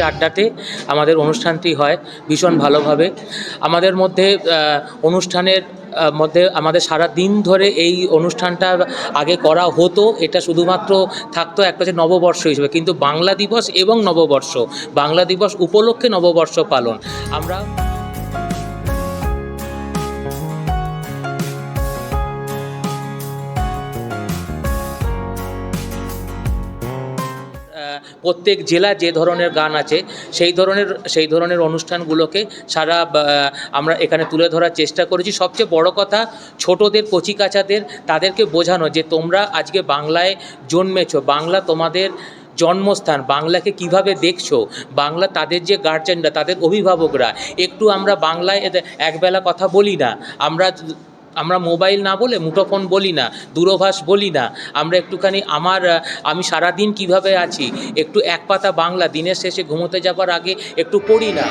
আড্ডাতে আমাদের অনুষ্ঠানটি হয় ভীষণ ভালোভাবে। আমাদের মধ্যে অনুষ্ঠানের মধ্যে আমাদের সারা দিন ধরে এই অনুষ্ঠানটা আগে করা হতো। এটা শুধুমাত্র থাকতো একটা হচ্ছে নববর্ষ হিসেবে। কিন্তু বাংলা দিবস এবং নববর্ষ, বাংলা দিবস উপলক্ষে নববর্ষ পালন। আমরা প্রত্যেক জেলার যে ধরনের গান আছে, সেই ধরনের সেই ধরনের অনুষ্ঠানগুলোকে সারা আমরা এখানে তুলে ধরার চেষ্টা করেছি। সবচেয়ে বড় কথা, ছোটদের, কচিকাচাদের, তাদেরকে বোঝানো যে তোমরা আজকে বাংলায় জন্মেছো, বাংলা তোমাদের জন্মস্থান, বাংলাকে কীভাবে দেখছ, বাংলা তাদের যে গার্জেনরা তাদের অভিভাবকরা। একটু আমরা বাংলায় একবেলা কথা বলি না, আমরা আমরা মোবাইল না বলে মুঠোফোন বলি না, দূরভাষ বলি না। আমরা একটুখানি আমার আমি সারাদিন কীভাবে আছি, একটু এক পাতা বাংলা, দিনের শেষে ঘুমোতে যাবার আগে একটু পড়ি না।